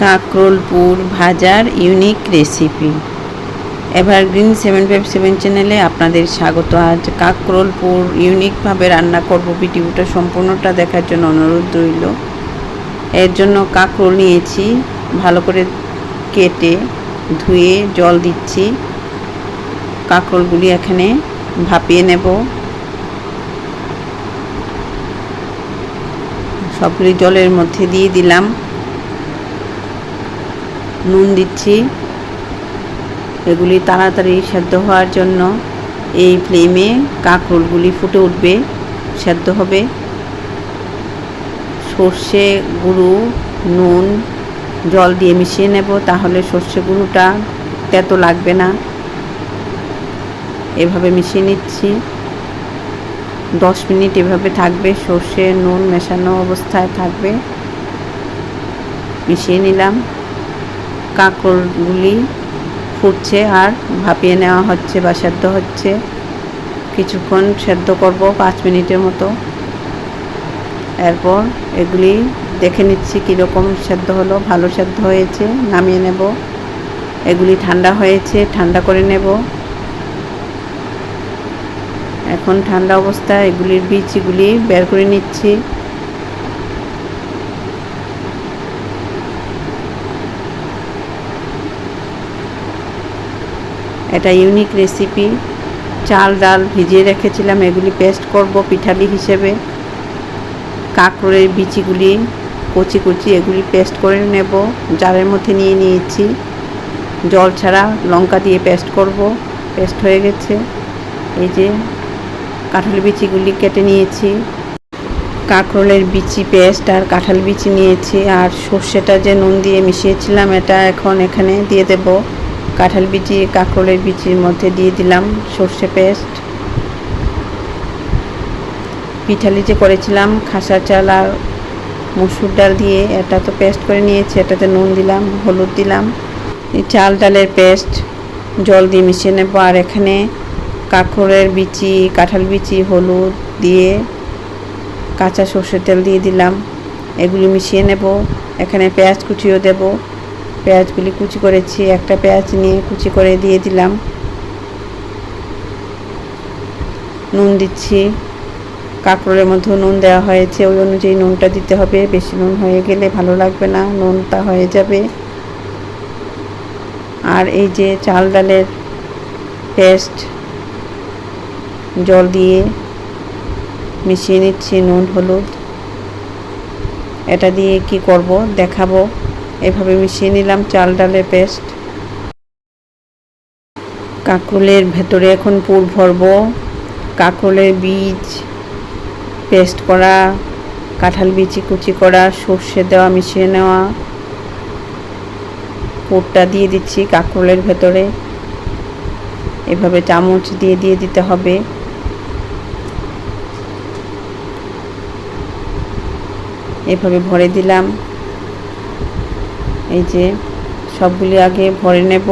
কাকরোলপুর ভাজার unique recipe evergreen seven five seven চ্যানেলে আপনাদের স্বাগত। আজ কাকরোলপুর ইউনিকভাবে রান্না করব ভিডিওটা সম্পূর্ণটা দেখার জন্য অনুরোধ রইল। এর জন্য কাকরোল নিয়েছি, ভালো করে কেটে ধুয়ে জল দিচ্ছি। কাকরোলগুলি এখানে ভাপিয়ে নেব। সবগুলি জলের মধ্যে দিয়ে দিলাম। নুন দিচ্ছি। এগুলি তাড়াতাড়ি সেদ্ধ হওয়ার জন্য এই ফ্লেমে কাঁকরোলগুলি ফুটে উঠবে, সেদ্ধ হবে। সর্ষে গুঁড়ো, নুন, জল দিয়ে মিশিয়ে নেব, তাহলে সর্ষে গুঁড়োটা তেতো লাগবে না। এভাবে মিশিয়ে নিচ্ছি। দশ মিনিট এভাবে থাকবে, সর্ষে, নুন মেশানো অবস্থায় থাকবে। মিশিয়ে নিলাম। কাঁকড়গুলি ফুটছে আর ভাপিয়ে নেওয়া হচ্ছে বা সেদ্ধ হচ্ছে। কিছুক্ষণ সেদ্ধ করব পাঁচ মিনিটের মতো। এরপর এগুলি দেখে নিচ্ছি কীরকম সেদ্ধ হলো। ভালো সেদ্ধ হয়েছে, নামিয়ে নেব। এগুলি ঠান্ডা হয়েছে, ঠান্ডা করে নেব। এখন ঠান্ডা অবস্থায় এগুলির বীজগুলি বের করে নিচ্ছি। এটা ইউনিক রেসিপি চাল, ডাল ভিজিয়ে রেখেছিলাম, এগুলি পেস্ট করব পিঠালি হিসেবে। কাঁকড়ের বিচিগুলি কচি কচি এগুলি পেস্ট করে নেব। জারের মধ্যে নিয়ে নিয়েছি। জল ছাড়া লঙ্কা দিয়ে পেস্ট করব। পেস্ট হয়ে গেছে। এই যে কাঁঠাল বিচিগুলি কেটে নিয়েছি। কাঁকরোলের বিচি পেস্ট আর কাঁঠাল বিচি নিয়েছি। আর সর্ষেটা যে নুন দিয়ে মিশিয়েছিলাম, এটা এখন এখানে দিয়ে দেব। কাঁঠাল বিচি, কাঁকরোলের বিচির মধ্যে দিয়ে দিলাম সর্ষে পেস্ট। পিঠালি যে করেছিলাম, খাসা চাল আর মুসুর ডাল দিয়ে। এটা তো পেস্ট করে নিয়েছি, এটাতে নুন দিলাম, হলুদ দিলাম। চাল ডালের পেস্ট জল দিয়ে মিশিয়ে নেব আর এখানে কাঁকড়ের বিচি, কাঁঠাল বিচি, হলুদ দিয়ে কাঁচা সর্ষের তেল দিয়ে দিলাম। এগুলি মিশিয়ে নেব, এখানে পেঁয়াজ কুচিও দেব। পেঁয়াজগুলি কুচি করেছি, একটা পেঁয়াজ নিয়ে কুচি করে দিয়ে দিলাম। নুন দিচ্ছি। কাঁকড়ের মধ্যেও নুন দেওয়া হয়েছে, ওই অনুযায়ী নুনটা দিতে হবে। বেশি নুন হয়ে গেলে ভালো লাগবে না, নুনটা হয়ে যাবে। আর এই যে চাল ডালের পেস্ট, জল দিয়ে মিশিয়ে নিচ্ছি নুন, হলুদ। এটা দিয়ে কি করব, দেখাবো। এভাবে মিশিয়ে নিলাম চাল ডালের পেস্ট। কাকরোলের ভেতরে এখন পুর ভরব। কাকরোলের বীজ, পেস্ট করা, কাঁঠাল বিচি কুচি করা, সর্ষে দেওয়া, মিশিয়ে নেওয়া। পুরটা দিয়ে দিচ্ছি কাকরোলের ভেতরে। এভাবে চামচ দিয়ে দিয়ে দিতে হবে। এভাবে ভরে দিলাম। এই যে সবগুলি আগে ভরে নেব।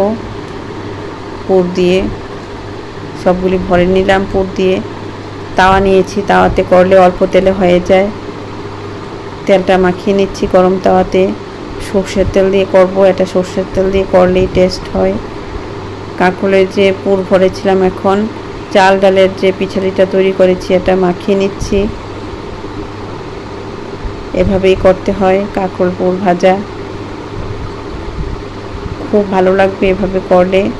পুর দিয়ে সবগুলি ভরে নিলাম পুর দিয়ে। তাওয়া নিয়েছি, তাওয়াতে করলে অল্প তেলে হয়ে যায়। তেলটা মাখিয়ে নিচ্ছি গরম তাওয়াতে। সর্ষের তেল দিয়ে করব, এটা সর্ষের তেল দিয়ে করলেই টেস্ট হয়। কাঁকলের যে পুর ভরেছিলাম এখন, চাল ডালের যে পিছালিটা তৈরি করেছি, এটা মাখিয়ে নিচ্ছি। এভাবেই করতে হয় কাঁকড় পুর ভাজা। খুব ভালো লাগবে এভাবে করলে।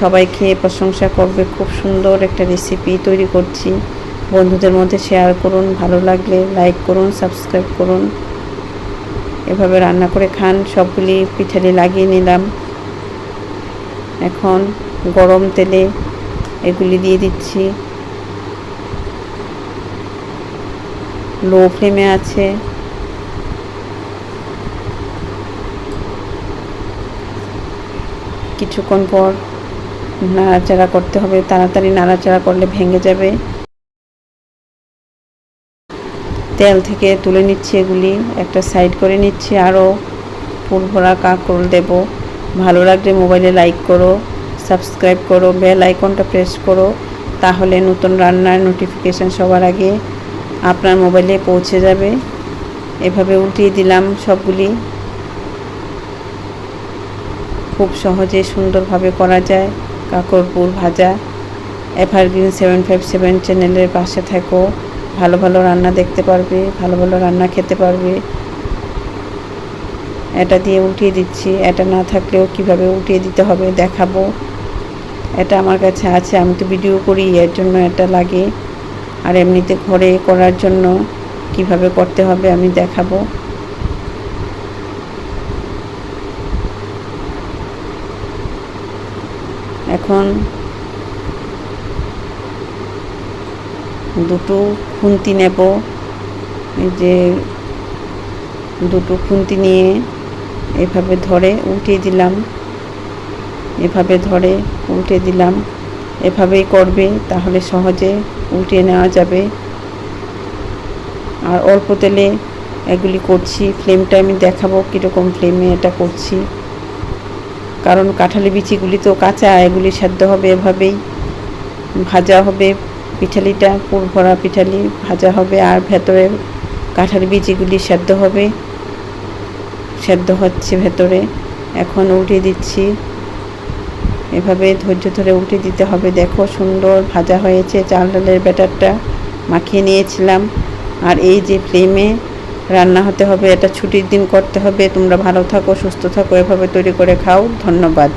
সবাই খেয়ে প্রশংসা করবে, খুব সুন্দর একটা রেসিপি তৈরি করছি। বন্ধুদের মধ্যে শেয়ার করুন, ভালো লাগলে লাইক করুন সাবস্ক্রাইব করুন। এভাবে রান্না করে খান, সবগুলি পিঠালি লাগিয়ে নিলাম। এখন গরম তেলে এগুলি দিয়ে দিচ্ছি। লো ফ্লেমে আছে। কিছুক্ষণ পর নাড়াচাড়া করতে হবে। তাড়াতাড়ি নাড়াচাড়া করলে ভেঙে যাবে। তেল থেকে তুলে নিচ্ছি এগুলি। একটা সাইড করে নিচ্ছি আরও। ফুল ভরা কাঁকরোল দেব। ভালো লাগলে মোবাইলে লাইক করো, সাবস্ক্রাইব করো, বেল আইকনটা প্রেস করো। তাহলে নতুন রান্নার নোটিফিকেশান সবার আগে আপনার মোবাইলে পৌঁছে যাবে। এভাবে উল্টিয়ে দিলাম সবগুলি। খুব সহজে সুন্দরভাবে করা যায়। কাকরপুর ভাজা। এভারগ্রিন সেভেন ফাইভ সেভেন চ্যানেলের পাশে থাকো। ভালো ভালো রান্না দেখতে পারবে, ভালো ভালো রান্না খেতে পারবে। এটা দিয়ে উঠিয়ে দিচ্ছি। এটা না থাকলেও কীভাবে উঠিয়ে দিতে হবে দেখাবো। এটা আমার কাছে আছে, আমি তো ভিডিও করি, এর জন্য এটা লাগে। আর এমনিতে ঘরে করার জন্য কীভাবে করতে হবে আমি দেখাবো। এখন দুটো খুন্তি নেব। যে দুটো খুন্তি নিয়ে এভাবে ধরে উল্টে দিলাম। এভাবে ধরে উল্টে দিলাম। এভাবেই করবে, তাহলে সহজে উল্টে নেওয়া যাবে। আর অল্প তেলে এগুলি করছি। ফ্লেমটা আমি দেখাবো কীরকম ফ্লেমে এটা করছি। কারণ কাঁঠালি বিচিগুলি তো কাঁচা, এগুলি সেদ্ধ হবে এভাবেই। ভাজা হবে পিঠালিটা পুর ভরা পিঠালি ভাজা হবে, আর ভেতরে কাঁঠালি বিচিগুলি সেদ্ধ হবে। সেদ্ধ হচ্ছে ভেতরে। এখন উল্টে দিচ্ছি। এভাবে ধৈর্য ধরে উঠে দিতে হবে। দেখো সুন্দর ভাজা হয়েছে, চাল ডালের ব্যাটারটা মাখিয়ে নিয়েছিলাম। আর এই যে ফ্লেমে রান্না হতে হবে, এটা ছুটির দিন করতে হবে, তোমরা ভালো থাকো, সুস্থ থাকো, এভাবে তৈরি করে খাও, ধন্যবাদ।